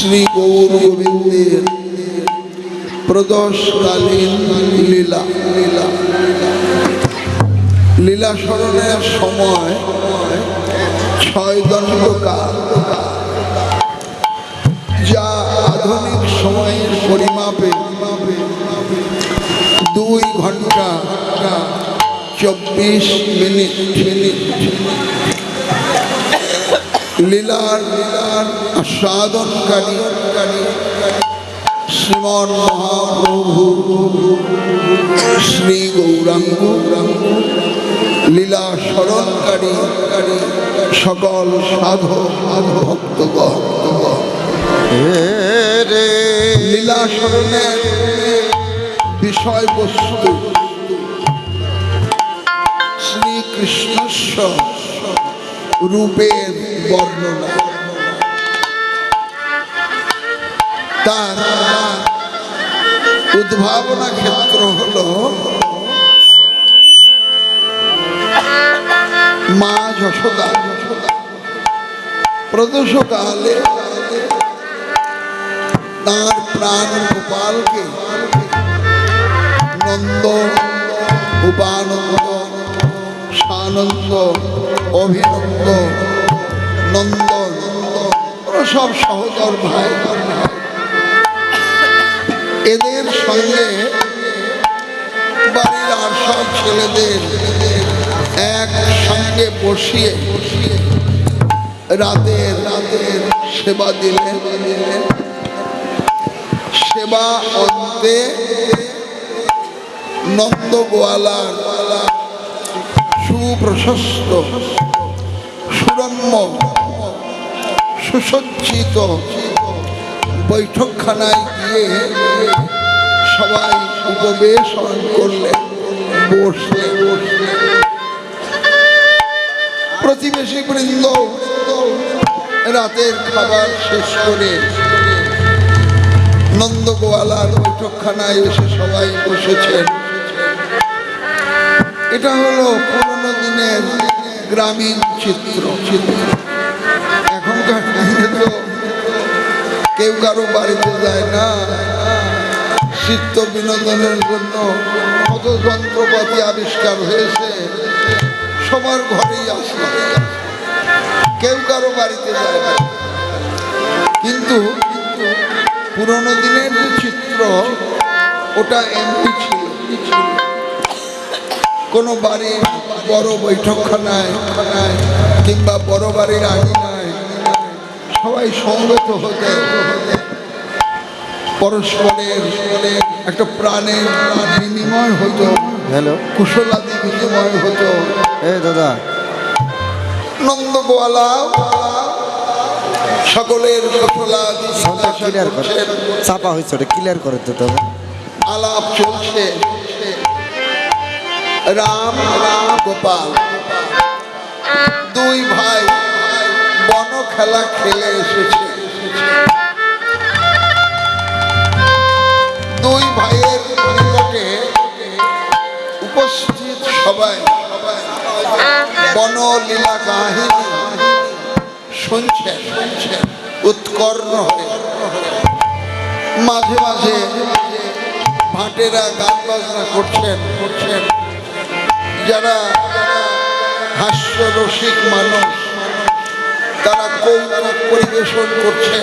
শ্রী গৌর গোবিন্দের প্রদোষকালীন লীলা। লীলা লীলা স্মরণের সময় ছয় দণ্ডকাল। যা আধুনিক সময়ের পরিমাপে দুই ঘণ্টা চব্বিশ মিনিট মিনিট। লীলার লীলার আস্বাদনকারী শ্রীমন মহাপ্রভু শ্রী গৌরাঙ্গ লীলা স্মরণকারী সকল সাধু সাধু ভক্তগণ লীলা স্মরণের বিষয়বস্তু শ্রীকৃষ্ণস্ব রূপের বর্ণনা। তার উদ্ভাবনা ক্ষেত্র হলো, মা যশোদা। প্রদোষকালে তার প্রাণ গোপালকে নন্দ, উপানন্দ, সানন্দ অভিনন্দ নন্দ ওরা সব সহদর ভাই। এদের সঙ্গে বাড়ির আর সব ছেলেদের এক সঙ্গে বসিয়ে রাতের রাতের সেবা দিলেন। সেবা অন্তে নন্দ গোয়ালার সুপ্রশস্ত, সুরম্য, সুসজ্জিত বৈঠকখানায় গিয়ে সবাই উপবেশন করলেন বসলে বসলে প্রতিবেশী বৃন্দ, রাতের খাবার শেষ করে নন্দগোয়ালার বৈঠকখানায় এসে সবাই বসেছেন। এটা হলো পুরোনো দিনের গ্রামীণ চিত্র। চিত্র এখনকার দিনে তো কেউ কারও বাড়িতে যায় না। চিত্ত বিনোদনের জন্য কত যন্ত্রপাতি আবিষ্কার হয়েছে, সবার ঘরেই আসে। কেউ কারও বাড়িতে যায় না। কিন্তু পুরনো দিনের যে চিত্র, ওটা এমনি ছিল। কোনো বাড়ির বড় বৈঠকখানায় খানায় কিংবা বড় বাড়ির আঙিনায় সবাই সমবেত হতে পরস্পরের একটা প্রাণের প্রাণ বিনিময় হতো হ্যালো। কুশলাদি বিনিময় হতো। এ দাদা। নন্দগোয়ালা সকলের কুশলাদি সাউন্ডটা ক্লিয়ার কর। চাপা হয়েছে ওটা ক্লিয়ার করে দিতে হবে। আলাপ চলছে। রাম রাম গোপাল। দুই ভাই বন খেলা খেলে এসেছে। দুই ভাইয়ের নিকটে উপস্থিত সবাই বনলীলা কাহিনী শুনছেন শুনছেন, উৎকর্ণ হয়ে। মাঝে মাঝে ভাটেরা গান বাজনা করছেন করছেন। যারা হাস্য রসিক মানুষ, তারা কৌতুক পরিবেশন করছেন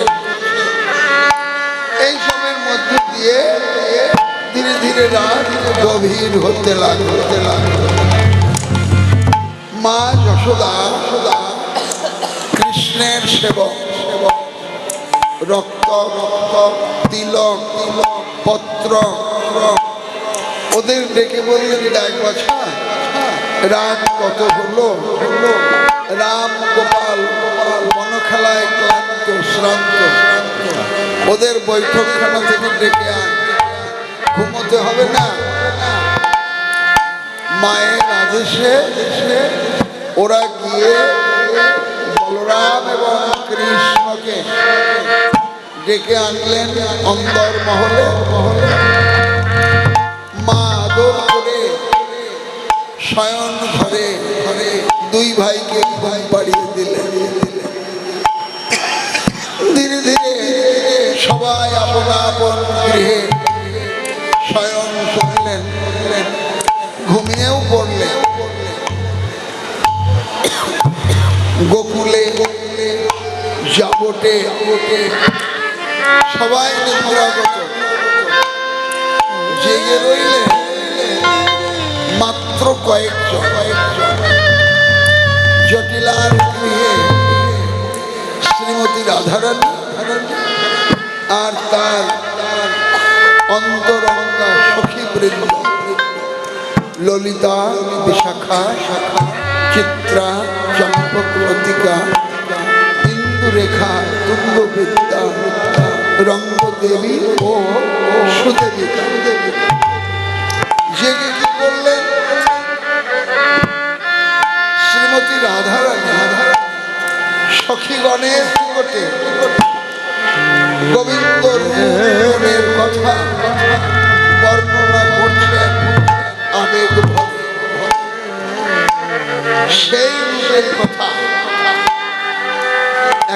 এই সবের মধ্যে দিয়ে ধীরে ধীরে রাত গভীর হতে লাগল। হতে লাগল মা যশোদা, কৃষ্ণের সেবক সেবক। রক্ত রক্ত, তিলক তিলক, পত্র। ওদের ডেকে বললেন, দেখ বাছা রাত কত হলো? রাম গোপাল বনখেলায় ক্লান্ত, শ্রান্ত। ওদের বৈঠকখানা থেকে ডেকে আন। ঘুমোতে হবে না। মায়ের আদেশে ওরা গিয়ে বলরাম এবং কৃষ্ণকে ডেকে আনলেন অন্দর মহলে মহলে শয়ন ঘরে ঘরে দুই ভাইকে ঘুম পাড়িয়ে দিলেন ধীরে ধীরে সবাই আপন আপন গৃহে শয়ন করলেন ঘুমিয়েও পড়লেন। গোকুলে যাবটে যাবটে সবাই জেগে রইলে মাত্র কয়েকজন। জটিলার গৃহে শ্রীমতী রাধারানী আর তার তার অন্তরঙ্গা সখী বৃন্দ ললিতা, বিশাখা শাখা চিত্রা, চম্পক, লতিকা, ইন্দুরেখা, তুঙ্গবিদ্যা, রঙ্গদেবী ও সুদেবিকা জেগে রাধারানী সখীগণের নিকটে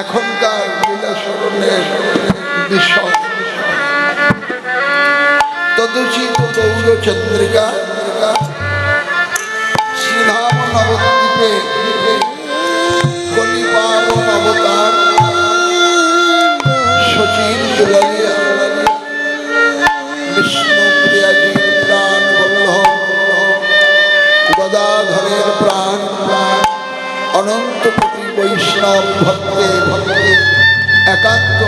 এখনকার লীলা স্মরণের বিষয়। তদুচিত গৌর চন্দ্রিকা শ্রীধাম নবদ্বীপে কলিপাবন অবতার শচীন দুলালিয়া বিষ্ণু প্রাণ বল্লভ। গদাধরের প্রাণ। অনন্ত কোটি বৈষ্ণব ভক্তে ভক্তে। একান্ত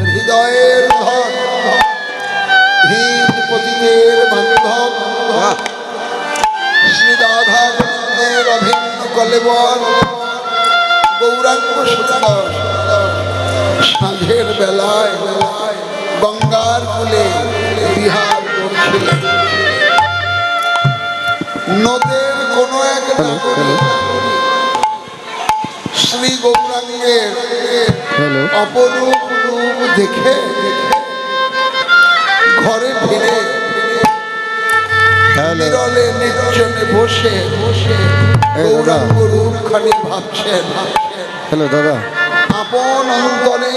হৃদয়ের ধন। হীন পতিদের বান্ধব। অভিন্ন কলেবর গৌরাঙ্গ সাঁঝের বেলায় গঙ্গার কুলে বিহার করছিলেন। নদের কোনো এক নাগরিক শ্রী গৌরাঙ্গের অপরূপ রূপ দেখে ঘরে ফিরে বিরলে নির্জনে বসে বসে। গৌরাঙ্গ রূপখানি ভাবছেন। হ্যালো দাদা। আপন অন্তরে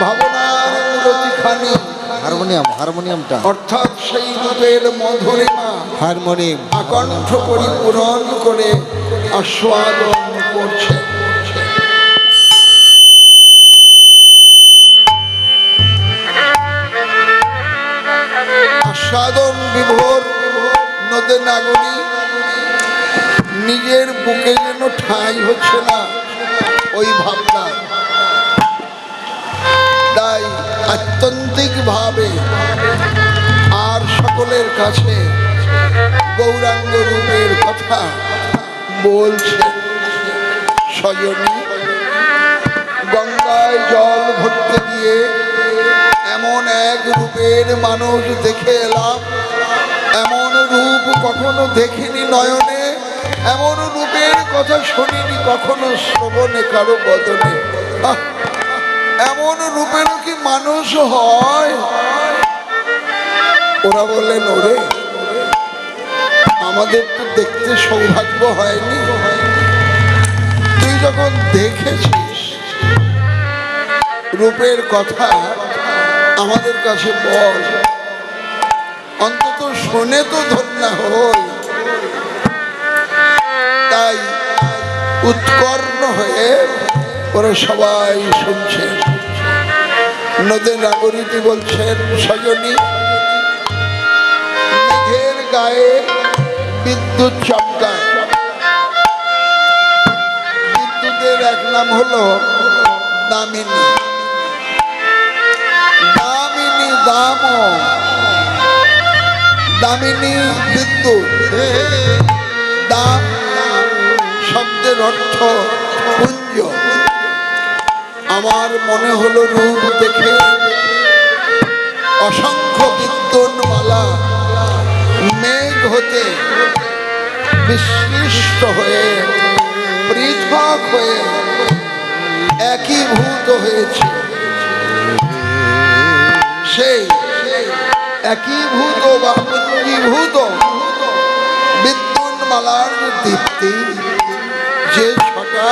ভাবনার মূরতিখানি হারমোনিয়াম হারমোনিয়ামটা। অর্থাৎ সেই রূপের মধুরিমা। হারমোনিয়াম। আকণ্ঠ পরিপূরণ করে আস্বাদন করছে আস্বাদন বিভোর নদে নাগরী নিজের বুকে যেন ঠাঁই হচ্ছে না ওই ভাবনা। তাই আত্যন্তিক ভাবে আর সকলের কাছে গৌরাঙ্গ রূপের কথা বলছে সজনী গঙ্গায় জল ভরতে গিয়ে এমন এক রূপের মানুষ দেখে এলাম। এমন রূপ কখনো দেখিনি নয়নে। এমন রূপের কথা শুনিনি কখনো শ্রবণে কারও বদনে। এমন রূপেরও কি মানুষ হয়? ওরা বললেন, ওরে, আমাদের তো দেখতে সৌভাগ্য হয়নি। তুই যখন দেখেছিস রূপের কথা আমাদের কাছে বল। অন্তত শোনে তো ধন্য হই। তাই উৎকর্ণ হয়ে ওরা সবাই শুনছে। নদের নাগরিকী বলছেন সজনী মেঘের গায়ে বিদ্যুৎ চমকায়। বিদ্যুতের এক নাম হলো দামিনী। দাম। দামিনী বিদ্যুৎ দাম শব্দের অর্থ পুঞ্জ। আমার মনে হলো রূপ দেখে অসংখ্য বিদ্যুৎ মালা মেঘ হতে বিসৃষ্ট হয়ে, পৃথক হয়ে একীভূত হয়েছে। সেই একীভূত বা পুঞ্জীভূত বিদ্যুন্মালার দীপ্তি যে ছটা,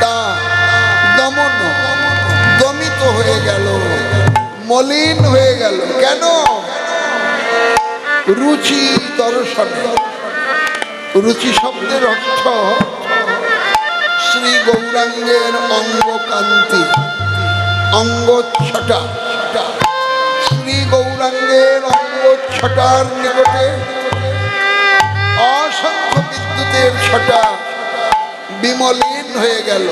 তা দমন, দমিত হয়ে গেল, মলিন হয়ে গেল। কেন? রুচি দর্শন। রুচি শব্দের অর্থ শ্রী গৌরাঙ্গের অঙ্গকান্তি ছটা। গৌরাঙ্গের ছটার নিকটে। অসংখ্য বিদ্যুতের ছটা বিমলিন হয়ে গেল।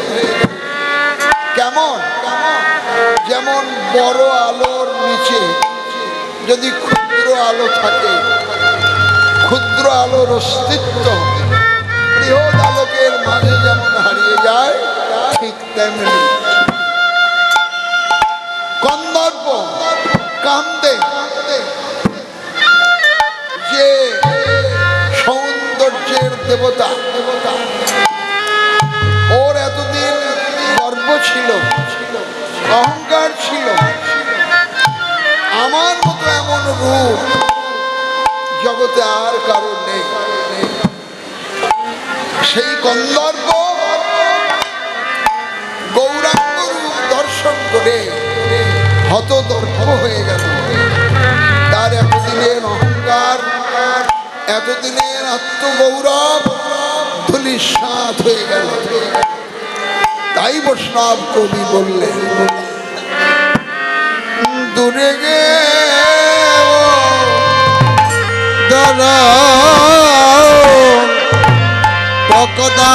কেমন? যেমন বড় আলোর নিচে যদি ক্ষুদ্র আলো থাকে, ক্ষুদ্র আলোর অস্তিত্ব বৃহৎ আলোকের মাঝে যেমন হারিয়ে যায়, ঠিক তেমনি। কন্দর্প কান্দে দেবতা। ওর এতদিন গর্ব ছিল, অহংকার ছিল। আমার মতো এমন রূপ জগতে আর কারণ নেই। সেই কন্দর্প গৌরাঙ্গ রূপ দর্শন করে হতদর্প হয়ে গেল। তার এতদিনের অহংকার এতদিনের আত্মগৌরব ধুলিসাৎ হয়ে গেল। তাই বৈষ্ণব কবি বললেন দূরে গে পকদা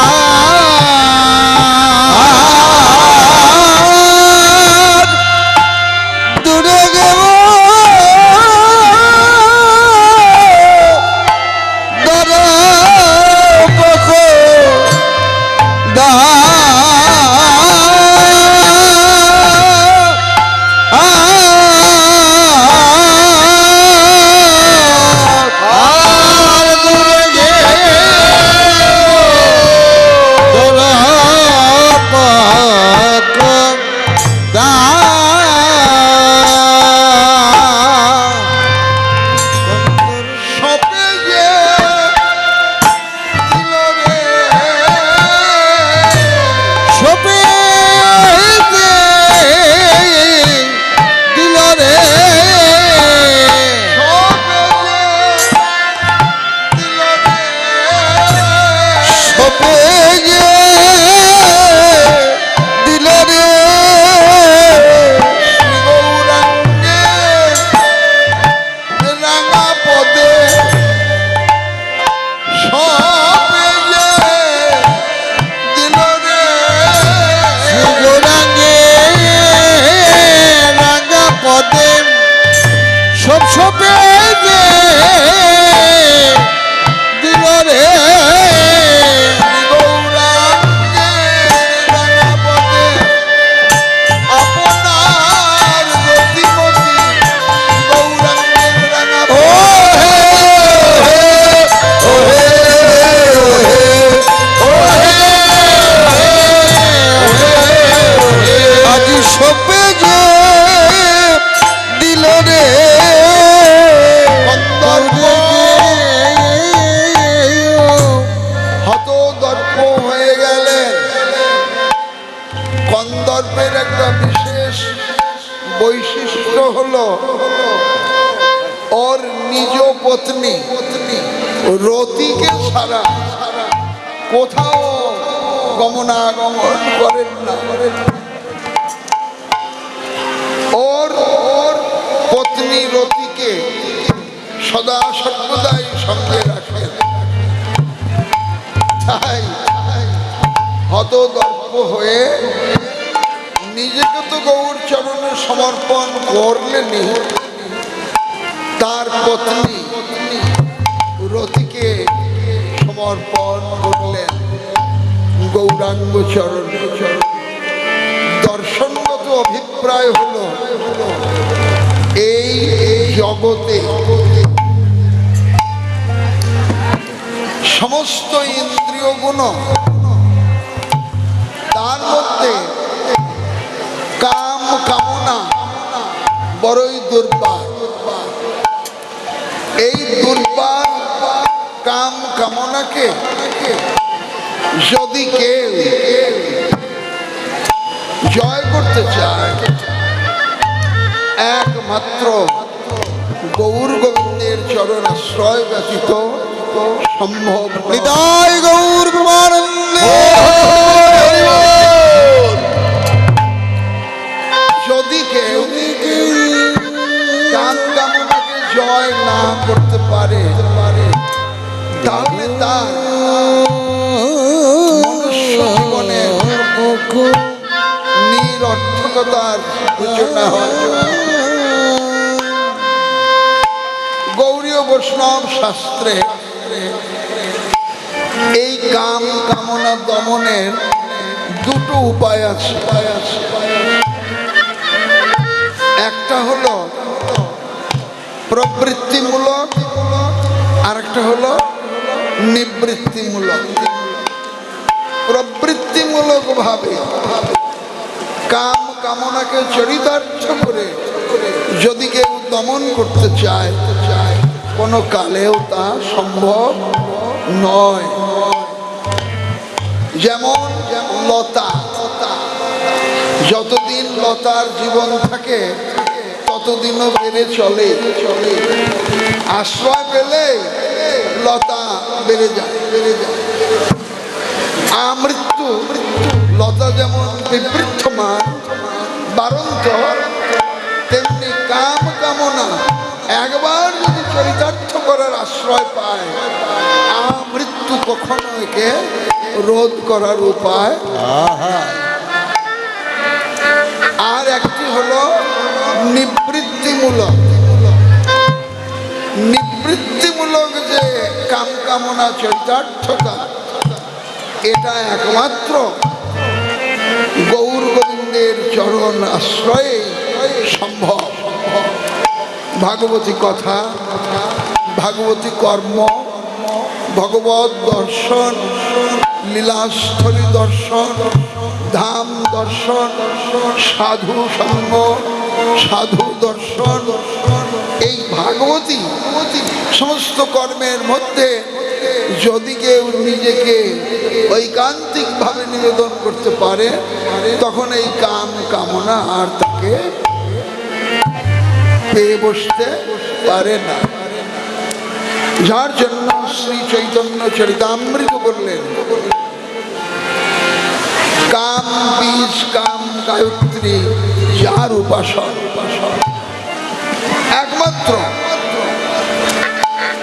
রতিকে ছাড়া কোথাও গমনাগমন করেন না। ওর ওর পত্নী রতিকে সদা সর্বদাই সঙ্গে রাখেন। তাই হত দর্প হয়ে নিজেকে তো গৌর চরণে সমর্পণ করলেনি তার পত্নী রতিকে সমর্পণ করলেন। গৌরাঙ্গ চরণে। দর্শনগত অভিপ্রায় হলো, এই জগতে সমস্ত ইন্দ্রিয় গুণ, তার মধ্যে কাম কামনা বড়ই দুর্বার। এই দুর্বার কাম কামনাকে যদি কেউ জয় করতে চায় একমাত্র গৌর গোবিন্দের চরণ আশ্রয় ব্যতীত সম্ভব। নিতাই গৌর যদি কেউ কাম কামনাকে জয় না করতে পারে তাহলে তার গৌরীয় বৈষ্ণব শাস্ত্রে এই কাম কামনা দমনের দুটো উপায় আছে। একটা হলো প্রবৃত্তিমূলক আর একটা হলো নিবৃত্তিমূলক। প্রবৃত্তিমূলক ভাবে। কাম কামনাকে চরিতার্থ করে যদি কেউ দমন করতে চায়, কোনো কালেও তা সম্ভব নয়। যেমন লতা। যতদিন লতার জীবন থাকে, ততদিনও বেড়ে চলে। চলে আশ্রয় পেলে লতা বেড়ে যায় বেড়ে যায়। আমৃত্যু লতা যেমন বিবৃদ্ধমান বারন্ত তেমনি কাম কামনা। একবার যদি চরিতার্থ করার আশ্রয় পায় আমৃত্যু কখনো একে রোধ করার উপায় আর একটি হলো নিবৃত্তিমূলক। নিবৃত্তিমূলক যে কাম কামনা চরিতার্থতা। এটা একমাত্র গৌর গোবিন্দের চরণ আশ্রয়ে সম্ভব। ভাগবতী কথা, ভাগবতী কর্ম, ভগবত দর্শন, লীলাস্থলী দর্শন, ধাম দর্শন, সাধু সঙ্গ, সাধু দর্শন এই ভাগবতী সমস্ত কর্মের মধ্যে যদি কেউ নিজেকে ঐকান্তিকভাবে নিবেদন করতে পারে, তখন এই কাম কামনা আর তাকে পেয়ে বসতে পারে না। যার জন্য শ্রী চৈতন্য চরিতামৃত বললেন, কাম বীজ, কাম গায়ত্রী, যার উপাসন উপাসন একমাত্র।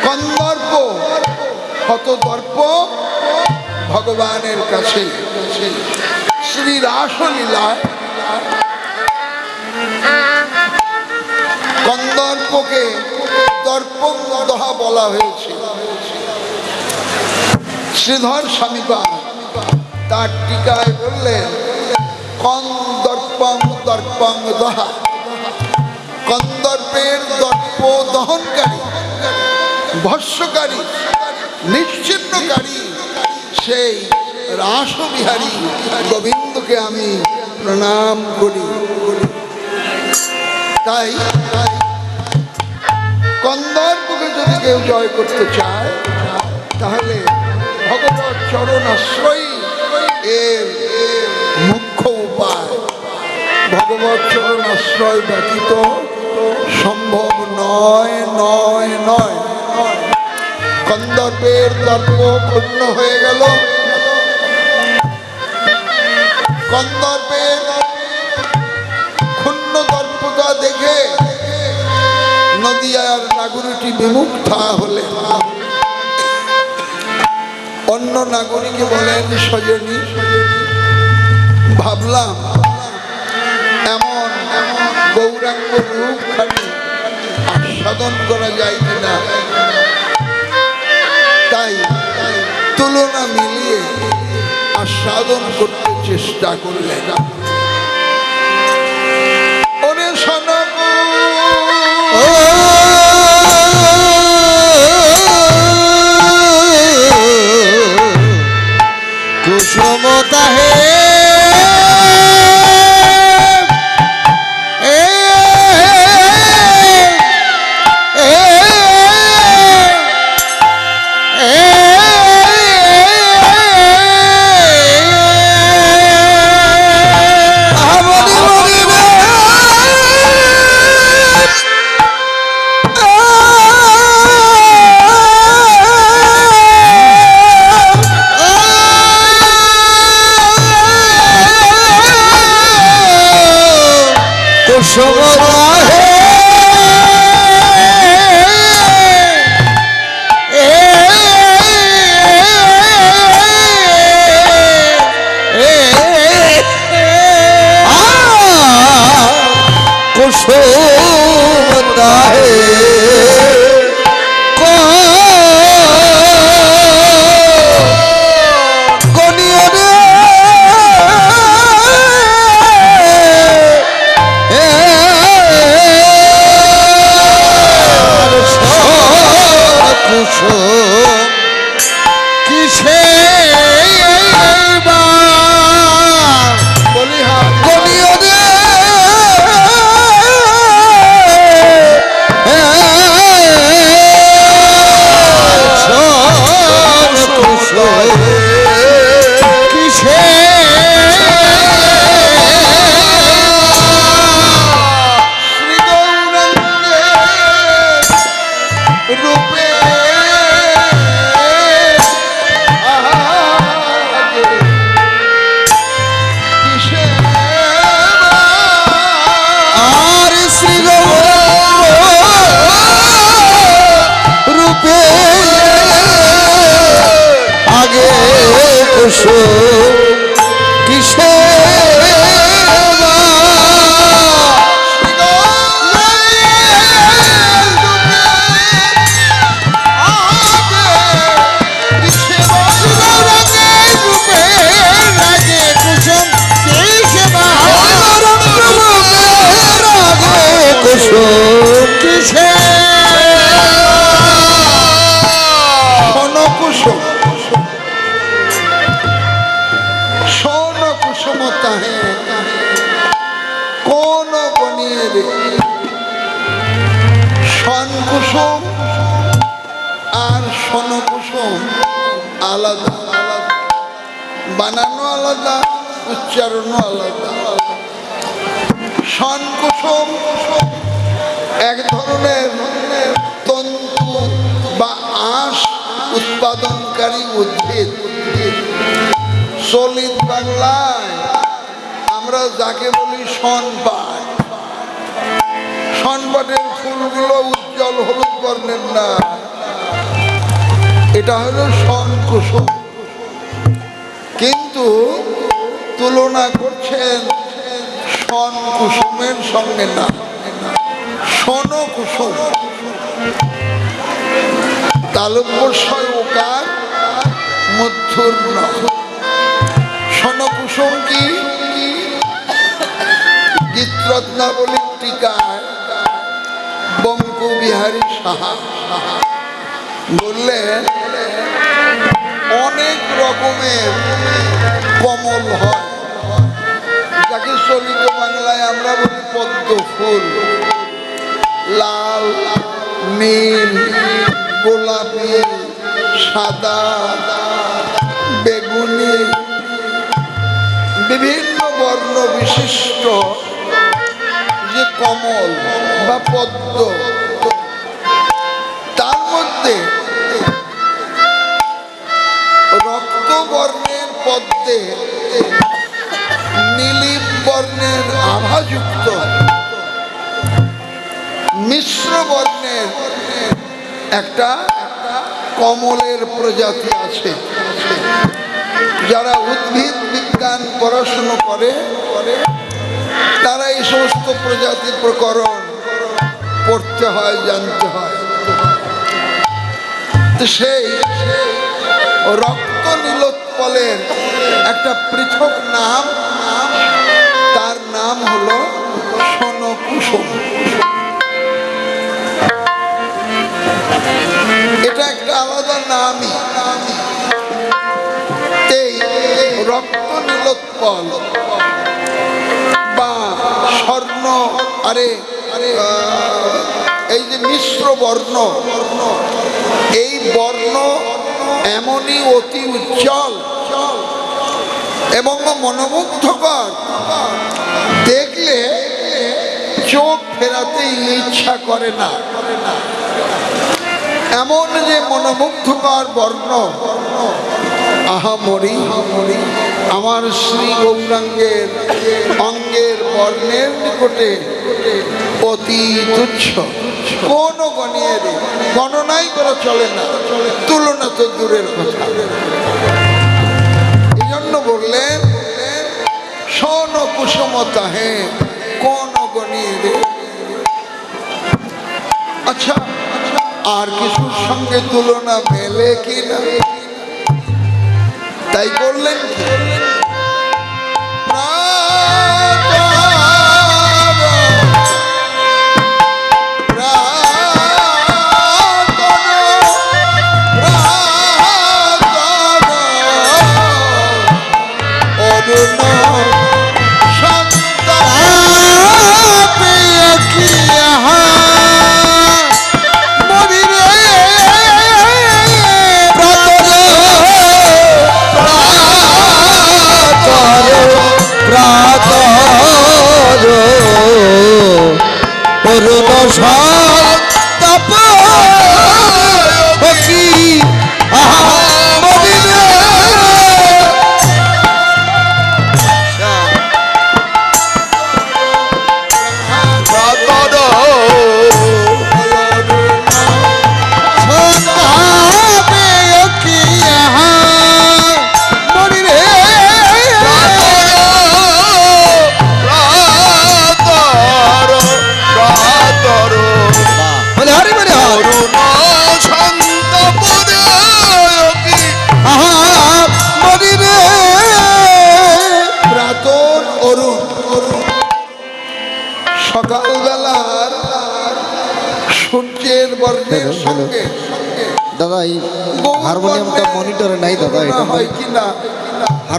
কন্দর্প কত দর্প? ভগবানের কাছে। শ্রী রাসলীলায় কন্দর্পকে দর্পদহা বলা হয়েছে। শ্রীধর স্বামীপা তার টিকায় বললেন কন্দর্পং দর্পং দহা। কন্দর্পের দর্প দহনকারী ভস্যকারী নিশ্চিন্নকারী সেই রাসবিহারী গোবিন্দকে আমি প্রণাম করি। তাই কন্দর্পকে যদি কেউ জয় করতে চায়, তাহলে ভগবত চরণ আশ্রয়ী এর মুখ্য উপায়। ভগবত চরণ আশ্রয় ব্যতীত সম্ভব নয় নয় নয়। কন্দর্পের দর্প ক্ষুণ্ণ হয়ে গেল। কন্দর্পের ক্ষুণ্ণ দর্পতা দেখে নদিয়ার নাগরিকটি বিমুগ্ধা হলে অন্য নাগরিকে বলেন, সজনী, ভাবলাম গৌরাঙ্গ রূপখানি আস্বাদন করা যায় কিনা তাই তুলনা মিলিয়ে আস্বাদন করতে চেষ্টা করলেন হে আমরা যাকে বলি সনপাট সনপাটের ফুলগুলো উজ্জ্বল হলুদ বর্ণের না। এটা হলো সন কুসুম কিন্তু তুলনা করছেন সন কুসুমের সঙ্গে না। সন কুসুম ওকার মধ্যূর্ণ সন কুসুম কি? গীতরত্নাবলীর টিকায় বঙ্কু বিহারী সাহা। বললেন অনেক রকমের কমল হয়। যাকে চলিত বাংলায় আমরা বলি পদ্ম ফুল। লাল, নীল, গোলাপি, সাদা, বেগুনি, বিভিন্ন বর্ণ বিশিষ্ট কমল বা পদ্ম। তার মধ্যে রক্তবর্ণের পদ্মে নীলিম বর্ণের আভাযুক্ত। মিশ্র বর্ণের একটা কমলের প্রজাতি আছে। যারা উদ্ভিদ বিজ্ঞান পড়াশুনো করে তারা এই সমস্ত প্রজাতির প্রকরণ পড়তে হয়, জানতে হয়। সেই রক্ত নীলোৎপলের একটা পৃথক নাম, তার নাম হলো সোনকুসুম। এটা একটা আলাদা নামই। এই রক্ত নীলোৎপল আরে এই যে মিশ্র বর্ণ, এই বর্ণ এমনই অতি উজ্জ্বল এবং মনোমুগ্ধকর। দেখলে চোখ ফেরাতে ইচ্ছা করে না। এমন যে মনোমুগ্ধকর বর্ণ, আহামরি, আমার শ্রী গৌরাঙ্গের অঙ্গের বর্ণের নিকটে অতি তুচ্ছ। কোন গণের গণনাই করা চলে না। তুলনা তো দূরের কথা। এই জন্য বললেন সন কুসুমতা, হে কোন গণের আচ্ছা আর কিছুর সঙ্গে তুলনা মেলে কি না তাই করলেন কি? অরুণ সন্তপ কি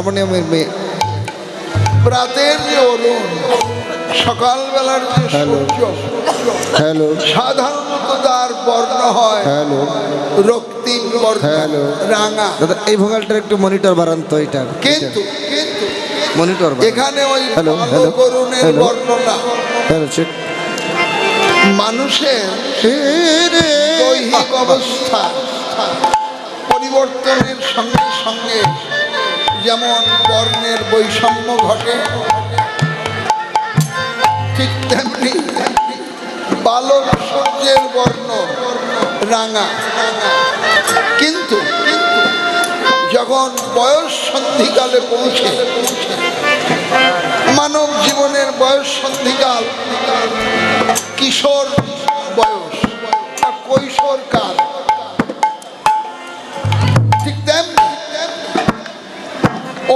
হারমোনিয়ামের মেয়ে। প্রাতের যে অরুণ সকালবেলার যে হ্যালো। সূর্য হ্যালো। সাধারণত তার বর্ণ হয়। হ্যালো। রক্তিম বর্ণ হ্যালো। রাঙা। দাদা এই ভোকালটার একটু মনিটর বাড়ান তো এটা। কিন্তু কিন্তু মনিটর এখানে ওই হ্যালো, হ্যালো, করুণের। বর্ণনা। হ্যালো চেক মানুষের দৈহিক অবস্থা পরিবর্তনের সঙ্গে সঙ্গে যেমন বর্ণের বৈষম্য ঘটে, ঠিক তেমনি বালক সূর্যের বর্ণ রাঙা। কিন্তু যখন বয়স সন্ধিকালে পৌঁছে, মানব জীবনের বয়স সন্ধিকাল, কিশোর বয়স কৈশোর কাল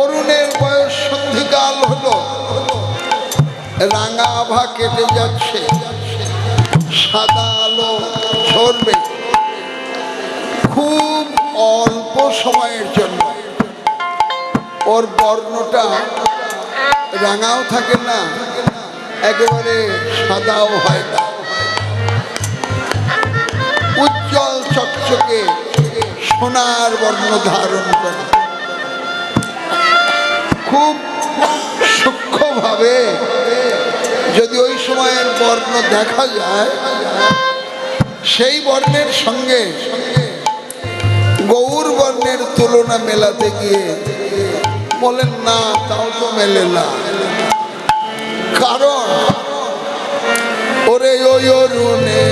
অরুণের বয়স সন্ধিকাল হলো। রাঙা আভা কেটে যাচ্ছে। সাদা আলো ঝরবে। খুব অল্প সময়ের জন্য। ওর বর্ণটা রাঙাও থাকে না, একেবারে সাদাও হয় না। উজ্জ্বল চকচকে সোনার বর্ণ ধারণ করে। খুব সূক্ষ্মভাবে যদি ওই সময়ের বর্ণ দেখা যায়, সেই বর্ণের সঙ্গে গৌর বর্ণের তুলনা মেলাতে গিয়ে বলেন, না, তাও তো মেলে না। কারণ ওরে ওই অরুণে।